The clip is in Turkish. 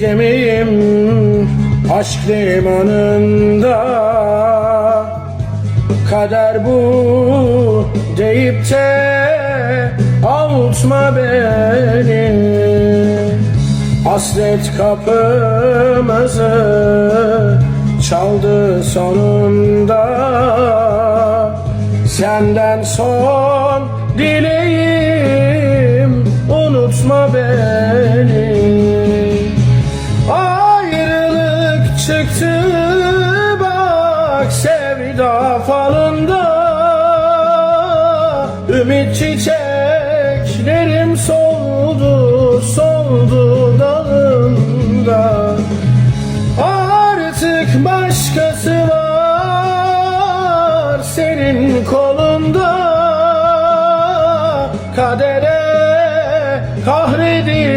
Gemiyim aşk limanında. Kader bu deyip de avutma beni. Hasret kapımızı çaldı sonunda. Senden son dileğim unutma beni Çıktı bak sevda falında. Ümit çiçeklerim soldu soldu dalımda Artık başkası var senin kolunda. Kadere kahredil